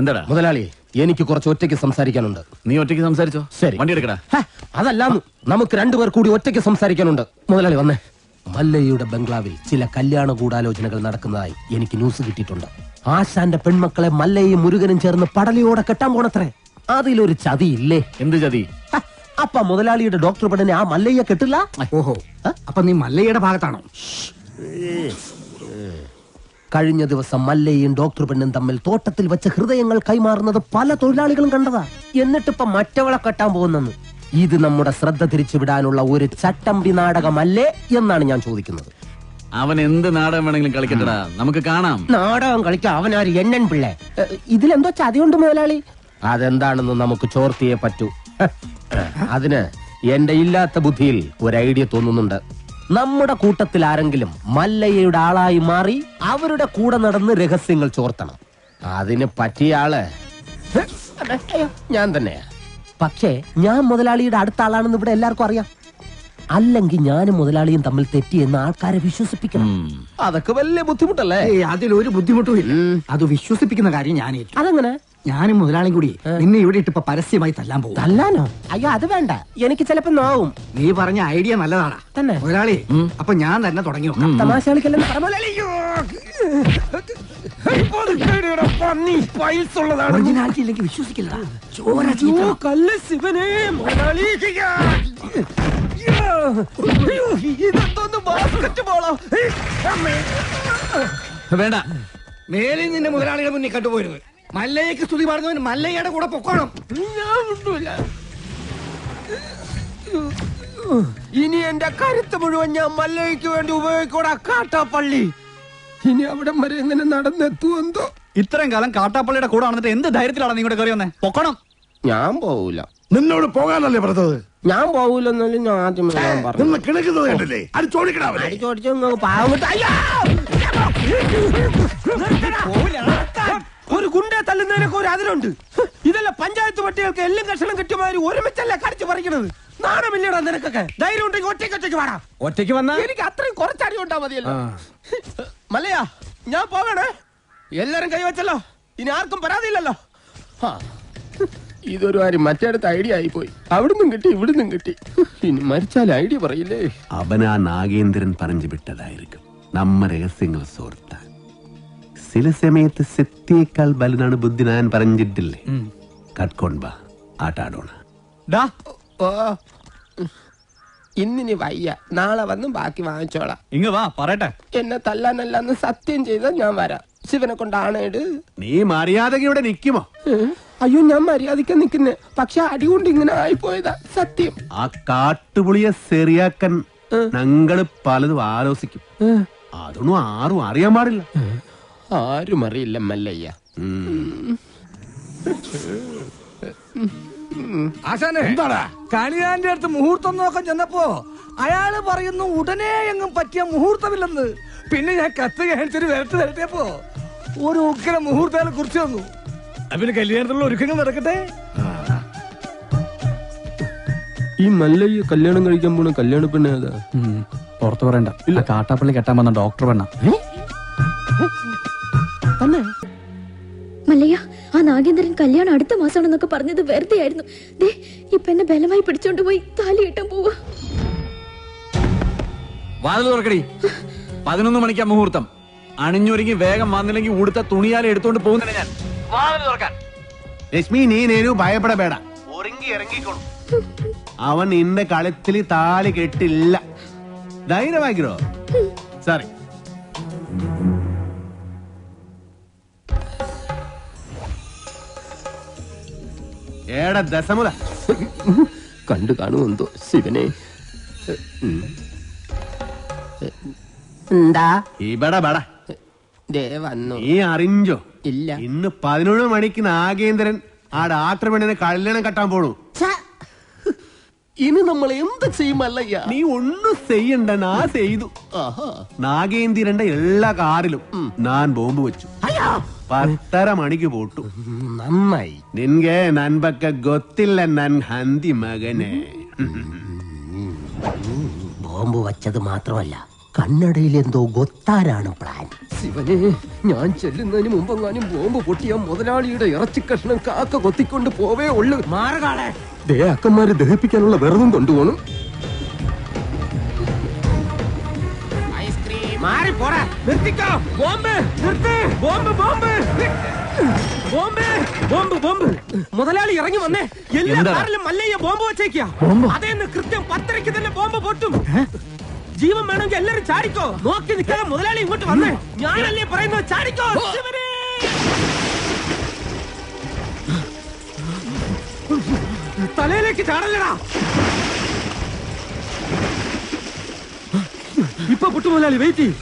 എന്താടാ? മുതലാളി എനിക്ക് കുറച്ച് ഒറ്റയ്ക്ക് സംസാരിക്കാനുണ്ട്. നീ ഒറ്റയ്ക്ക് സംസാരിച്ചോ? ശരി. വണ്ടി എടുക്കടാ. അതല്ല നമുക്ക് രണ്ടുപേർ കൂടി ഒറ്റയ്ക്ക് സംസാരിക്കാനുണ്ട്. മുതലാളി വന്നേ. മല്ലയ്യയുടെ ബംഗ്ലാവിൽ ചില കല്യാണ ഗൂഢാലോചനകൾ നടക്കുന്നതായി എനിക്ക് ന്യൂസ് കിട്ടിയിട്ടുണ്ട്. ആശാന്റെ പെൺമക്കളെ മല്ലയും മുരുകനും ചേർന്ന് പടലിയോടെ കെട്ടാൻ പോണത്രേ. അതിലൊരു ചതി ഇല്ലേ എന്ത് ചതി? അപ്പ മുതലാളിയുടെ ഡോക്ടർ പെണ്ണിനെ ആ മല്ലയ്യ കെട്ടില്ല? ഓഹോ. അപ്പൊ നീ മല്ലയുടെ ഭാഗത്താണോ? കഴിഞ്ഞ ദിവസം മല്ലയും ഡോക്ടർ പെണ്ണും തമ്മിൽ തോട്ടത്തിൽ വെച്ച് ഹൃദയങ്ങൾ കൈമാറുന്നത് പല തൊഴിലാളികളും കണ്ടതാ. എന്നിട്ടിപ്പൊ മറ്റവളെ കെട്ടാൻ പോകുന്നെന്ന്. ഇത് നമ്മുടെ ശ്രദ്ധ തിരിച്ചുവിടാനുള്ള ഒരു ചട്ടമ്പി നാടകമല്ലേ എന്നാണ് ഞാൻ ചോദിക്കുന്നത്. അവൻ എന്ത് നാടകം വേണമെങ്കിലും കളിക്കട്ടടാ. നമുക്ക് കാണാം. നാടകം കളിക്കാൻ അവനാര് എണ്ണൻ പിള്ളേ. ഇതിലെന്തോ ചതിയുണ്ട് മുതലാളി. അതെന്താണെന്ന് നമുക്ക് ചോർത്തിയേ പറ്റൂ. അതിന് എന്റെ ഇല്ലാത്ത ബുദ്ധിയിൽ ഒരു ഐഡിയ തോന്നുന്നുണ്ട്. നമ്മുടെ കൂട്ടത്തിൽ ആരെങ്കിലും മല്ലയ്യയുടെ ആളായി മാറി അവരുടെ കൂടെ നടന്ന് രഹസ്യങ്ങൾ ചോർത്തണം. അതിന് പറ്റിയ ആൾ. അയ്യോ, ഞാൻ തന്നെയാ. പക്ഷേ ഞാൻ മുതലാളിയുടെ അടുത്ത ആളാണെന്ന് ഇവിടെ എല്ലാവർക്കും അറിയാം. അല്ലെങ്കിൽ ഞാനും മുതലാളിയും തമ്മിൽ തെറ്റിയെന്ന് ആൾക്കാരെ വിശ്വസിപ്പിക്കണം. അതൊക്കെ വലിയ ബുദ്ധിമുട്ടല്ലേ? അതിലൊരു ബുദ്ധിമുട്ടും ഇല്ല. അത് വിശ്വസിപ്പിക്കുന്ന കാര്യം ഞാൻ അതെങ്ങനെ? ഞാനും മുതലാളിയും കൂടി നിന്നെ ഇവിടെ ഇട്ടിപ്പോ പരസ്യമായി തല്ലാൻ പോകും തല്ലാനോ? അയ്യോ അത് വേണ്ട. എനിക്ക് ചിലപ്പോ നോവും. നീ പറഞ്ഞ ഐഡിയ നല്ലതാണ്. തന്നെ. മുതലാളി അപ്പൊ ഞാൻ തന്നെ തുടങ്ങി തമാശ കളിക്കല്ലെന്ന് വിശ്വസിക്കില്ല വേണ്ട. മേലിൽ നിന്റെ മുതലാളിയുടെ മുന്നിൽ കണ്ടുപോരുത് മല്ലയ്ക്ക് സ്തുതി പറഞ്ഞവൻ മല്ലയ്യയുടെ കൂടെ പൊക്കോണം. ഞാൻ. ഇനി എന്റെ കരുത്ത് മുഴുവൻ ഞാൻ മല്ലയ്ക്ക് വേണ്ടി ഉപയോഗിക്കൂടാ കാട്ടാപ്പള്ളി. ഇനി അവിടെ വരെ എങ്ങനെ നടന്നെത്തുമെന്തോ ഇത്രയും കാലം കാട്ടാപ്പള്ളിയുടെ കൂടെ നടന്നിട്ട് എന്ത് ധൈര്യത്തിലാണ് നീ ഇങ്ങോട്ട് കയറി വന്നേ? പൊക്കണം. ഞാൻ പോവൂല. നിന്നോട് പോകാനല്ലേ പറഞ്ഞത്? ഞാൻ പോവൂലെന്നാലും ഞാൻ ആദ്യം ഞാൻ പറഞ്ഞു. നിന്ന് കിണക്കുന്നത് കണ്ടില്ലേ? അത് ചോദിക്കണം അടിച്ചോടിച്ച് പാവം. ഗുണ്ട തല്ലുന്നതിനൊക്കെ ഒരു അതിലുണ്ട് ഇതല്ല പഞ്ചായത്ത് പട്ടികൾക്ക് എല്ലാം കഷണം കിട്ടിയമാതിരി ഒരുമിച്ചല്ല കടിച്ചു പറിക്കണത്? നാണമില്ലടാ നിനക്കൊക്കെ. ധൈര്യം ഉണ്ടെങ്കിൽ ഒറ്റയ്ക്ക് ഒറ്റയ്ക്ക് വാടാ. ഒറ്റയ്ക്ക് വന്നാ? എനിക്ക് അത്രയും കുറച്ചടി ഉണ്ടാ മതിയല്ലോ മല്ലയാ ഞാൻ പോകണേ എല്ലാരും കൈവച്ചല്ലോ ഇനി ആർക്കും പരാതിയില്ലല്ലോ. ഇതൊരു കാര്യം മറ്റേടത്ത് ഐഡിയ ആയിപ്പോയി. അവിടുന്നും കിട്ടി ഇവിടുന്നും കിട്ടി. ഇനി മരിച്ചാൽ ഐഡിയ പറയില്ലേ. അവൻ ആ നാഗേന്ദ്രൻ പറഞ്ഞു വിട്ടതായിരിക്കും. നമ്മ രഹസ്യങ്ങൾ സോർത്താൻ. ചില സമയത്ത് സെത്തിയേക്കാൾ ബലനാണ് ബുദ്ധി ഞാൻ പറഞ്ഞിട്ടില്ലേ? കട്ട്കൊണ്ട ആട്ടാടോണ. ഇന്നിനി വയ്യ. നാളെ വന്ന് ബാക്കി വാങ്ങിച്ചോളാം. ഇങ്ങ് വാ പറയട്ടെ. എന്നെ തല്ലാനല്ലെന്ന് സത്യം ചെയ്താൽ ഞാൻ വരാം. ശിവനെ കൊണ്ടാണ് നീ മര്യാദയ്ക്ക് ഇവിടെ നിക്കുമോ? അയ്യോ ഞാൻ മര്യാദയ്ക്ക് നിക്കുന്നേ. പക്ഷെ അടി കൊണ്ട് ഇങ്ങനെ ആയിപ്പോയതാ സത്യം. ആ കാട്ടുപുളിയെ ശരിയാക്കാൻ ഞങ്ങൾ പലതും ആലോചിക്കും അതൊന്നും ആരും അറിയാൻ പാടില്ല. ആരും അറിയില്ല മല്ലയ്യ. ആശാനെ എന്താടാ? കണിയാന്റെ അടുത്ത് മുഹൂർത്തം നോക്കാൻ ചെന്നപ്പോ അയാൾ പറയുന്നു ഉടനെ എങ്ങും പറ്റിയ മുഹൂർത്തമില്ലെന്ന്. പിന്നെ ഞാൻ കത്ത് കാണിച്ചൊരു വരട്ട് തരട്ടിയപ്പോ ഒരു ഉഗ്ര മുഹൂർത്തങ്ങളെ കുറിച്ച് തന്നു അതിന് കല്യാണത്തിലുള്ള ഒരുക്കങ്ങൾ നടക്കട്ടെ? ഈ മല്ലയ്യ കല്യാണം കഴിക്കാൻ പോണ കല്യാണ പെണ്ണ ഏതാ? പുറത്തു പറയണ്ട. ഇല്ല. കാട്ടാപ്പള്ളി കെട്ടാൻ വന്ന ഡോക്ടർ പെണ്ണ. നാഗേന്ദ്രൻ കല്യാണം അടുത്ത മാസമാണെന്നൊക്കെ പറഞ്ഞത് വെറുതെ ആയിരുന്നു. ദേ ഇപ്പൊ എന്നെ ബലമായി പിടിച്ചോണ്ട് പോയി താലി കെട്ടാൻ പോവാ. വാതിൽ തുറക്കടി. പതിനൊന്ന് മണിക്കാ മുഹൂർത്തം. അണിഞ്ഞൊരുങ്ങി വേഗം വന്നില്ലെങ്കിൽ ഉടുത്ത തുണിയാലെ എടുത്തോണ്ട് പോകുന്നില്ല ഞാൻ. വാതിൽ തുറക്കാൻ. രശ്മി നീ നേരു ഭയപ്പെടಬೇಡ ഒരുങ്ങി ഇറങ്ങിക്കോളും. അവൻ നിന്റെ കളത്തിൽ താലി കെട്ടില്ല. ധൈര്യമാക്കിരോ സോറി ഏടാ ദശമുല. കണ്ടു കാണുമെന്തോ ശിവനെ? എന്താ? ഇവിടെ ബട. ദേ വന്നു. നീ അറിഞ്ചോ ഇല്ല. ഇന്ന് പതിനൊന്ന് മണിക്ക് നാഗേന്ദ്രൻ ആ ഡാക്ടർ പെണ്ണിനെ കല്യാണം കെട്ടാൻ പോണു! ഇനി നമ്മൾ എന്ത് ചെയ്യുമല്ലയ്യ? നീ ഒന്നും ചെയ്യണ്ട നാ ചെയ്തു. നാഗേന്ദ്രന്റെ എല്ലാ കാറിലും ഞാൻ ബോംബ് വെച്ചു. അയ്യോ! പത്തര മണിക്ക് പോട്ടു ഉം, നന്നായി ನಿನ್ಗೆ ನನ್ ಬಗ್ಗೆ ಗೊತ್ತಿಲ್ಲ ನನ್ ಹಂದಿ ಮಗನೇ ബോംബ് വച്ചത് മാത്രമല്ല കന്നഡയിൽ എന്തോ ഗൊത്താരാണ് പ്ലാൻ ശിവനെ ഞാൻ ചെല്ലുന്നതിന് മുമ്പെങ്ങാനും ബോംബ് പൊട്ടിയ മുതലാളിയുടെ ഇറച്ചി കഷ്ണം കാക്ക കൊത്തിക്കൊണ്ട് പോവേ ഉള്ളു മാറുകാളെ ദേ അക്കന്മാരെ ദഹിപ്പിക്കാനുള്ള വെറുതും കൊണ്ടുപോകണം മാറി പോടാ. നിർത്തിക്കോ. ബോംബ്. നിർത്ത്. Bomb bomb. Bomb bomb bomb. മുതലാളി ഇറങ്ങി വന്നേ. എല്ലാ? കാറിലും മല്ലയ്യ ബോംബ് വെച്ചേക്കാ അതേന്ന് കൃത്യം പത്തരയ്ക്ക് തന്നെ ബോംബ് പൊട്ടും. ജീവൻ വേണമെങ്കിൽ എല്ലാരും ചാടിക്കോ. നോക്കി നിൽക്കാതെ മുതലാളി ഇങ്ങോട്ട് വന്നേ. ഞാനല്ലേ പറയുന്നത് ചാടിക്കോ ശിവനേ! തലയിലേക്ക് ചാടല്ലടാ. ഇപ്പൊ പുട്ടുമുതലാളി വെയിറ്റ് ചെയ്യും.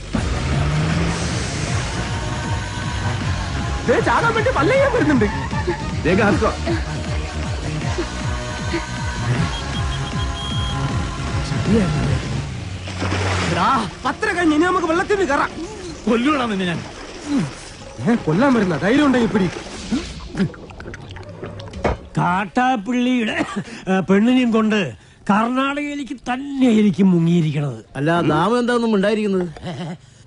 ചാടാൻ വേണ്ടി പല്ലയ്യാൻ വരുന്നുണ്ട്. പത്ര കഴിഞ്ഞ് ഇനി നമുക്ക് വെള്ളത്തിൽ നിന്ന് കയറാം. കൊല്ലൂടാ നിന്നെ ഞാൻ. ഏ, കൊല്ലാൻ വരുന്ന ധൈര്യം ഉണ്ടെങ്കിൽ പിടി. കാട്ടാപ്പിള്ളിയുടെ പെണ്ണിനെയും കൊണ്ട് കർണാടകയിലേക്ക് തന്നെ എനിക്ക് മുങ്ങിയിരിക്കണത്. അല്ല നാമം എന്താണെന്നും ഉണ്ടായിരിക്കുന്നത്?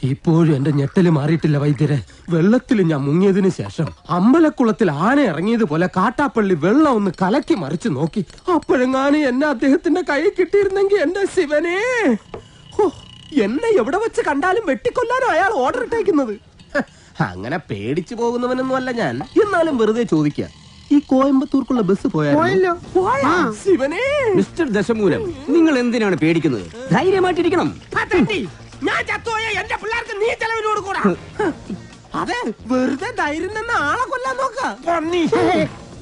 ഇപ്പോഴും എന്റെ ഞെട്ടൽ മാറിയിട്ടില്ല വൈദ്യരെ. വെള്ളത്തിൽ ഞാൻ മുങ്ങിയതിനു ശേഷം അമ്പലക്കുളത്തിൽ ആന ഇറങ്ങിയതുപോലെ കാട്ടാപ്പള്ളി വെള്ളം ഒന്ന് കലക്കി മറിച്ചു നോക്കി. അപ്പോഴെങ്ങാനും എന്നെ അദ്ദേഹത്തിന്റെ കൈ കിട്ടിയിരുന്നെങ്കിൽ എന്റെ ശിവനെ. ഹോ, എന്നെ എവിടെ വെച്ച് കണ്ടാലും വെട്ടിക്കൊല്ലാനോ അയാൾ ഓർഡർ ഇട്ടേക്കുന്നത്. അങ്ങനെ പേടിച്ചു പോകുന്നവനൊന്നും അല്ല ഞാൻ. എന്നാലും വെറുതെ ചോദിക്കാം. ഈ കോയമ്പത്തൂർക്കുള്ള ബസ് പോയാലോ മിസ്റ്റർ ദശമൂലം നിങ്ങൾ എന്തിനാണ് പേടിക്കുന്നത്? ധൈര്യമായിട്ടിരിക്കണം. ഞാൻ ചത്തുപോയ എന്റെ പിള്ളേർക്ക് നീ ചെലവിനോട് കൂടാ. അതെ വെറുതെ ധൈര്യം തന്നെ ആളെ കൊല്ലാൻ നോക്ക.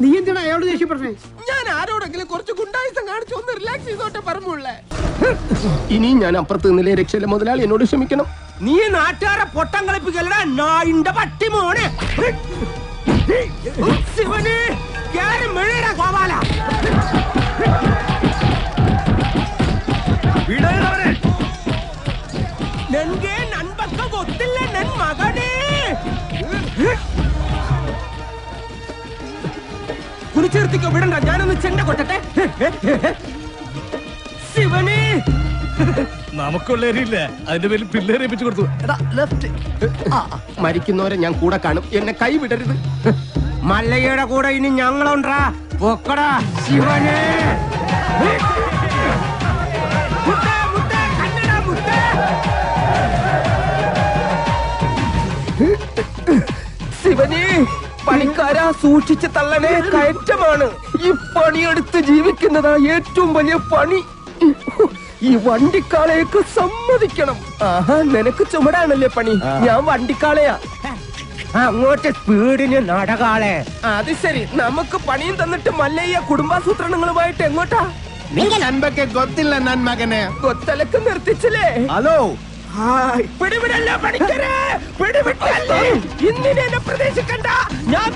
നീ എന്തിനാ അയാളോട് ദേഷ്യപ്പെട്ടേ ഞാൻ ആരോടെങ്കിലും കുറച്ച് ഗുണ്ടായുസം കാണിച്ചു ഒന്ന് റിലാക്സ് ചെയ്തോട്ടെ പറഞ്ഞുള്ളേ ഇനി ഞാൻ അപ്പുറത്ത് നിന്നിലെ രക്ഷയിലെ മുതലാളി എന്നോട് ക്ഷമിക്കണം. നീ നാട്ടുകാരെ പൊട്ടം കളിപ്പിക്കലടാ നായിന്റെ പട്ടി മോനെ. ശിവന് കേറി മെഴുകടാ ഗോപാല നൻകെ നൻപക്ക ಗೊತ್ತಿಲ್ಲ ನನ್ ಮಗನೇ കുളിച്ചേർത്തിക്കോ വിടണ്ട ഞാനൊന്ന് ചെണ്ട കൊട്ടട്ടെ ശിവനെ പിള്ളേരെ എടാ ലെഫ്റ്റ് മരിക്കുന്നവരെ ഞാൻ കൂടെ കാണും. എന്നെ കൈ വിടരുത്. മല്ലയ്യയുടെ കൂടെ ഇനി ഞങ്ങളുണ്ടാ. പൊക്കടാ ശിവനെ. ശിവനെ പണിക്കാരാ സൂക്ഷിച്ച് തള്ളണേ. കയറ്റമാണ്. ഈ പണിയെടുത്ത് ജീവിക്കുന്നതാ ഏറ്റവും വലിയ പണി. ഈ വണ്ടിക്കാളയൊക്കെ സമ്മതിക്കണം. ആഹാ നിനക്ക് ചുമടാണല്ലേ പണി? ഞാൻ വണ്ടിക്കാളയാ. അങ്ങോട്ട് സ്പീഡിന് നടകാളെ. അത് ശരി. നമുക്ക് പണിയും തന്നിട്ട് മല്ലയ്യ കുടുംബാസൂത്രണങ്ങളുമായിട്ട് എങ്ങോട്ടാ? നൻപൊക്കെ ഗൊത്തില്ല നൻ മകനെ. കൊത്തലക്ക് നിർത്തിച്ചില്ലേ? ഹലോ പിടിവിടല്ല പണിക്കരേ. പിടിവിട്ടല്ലേ. ഇന്നിനെ പ്രതീക്ഷിക്കണ്ട. ഞാൻ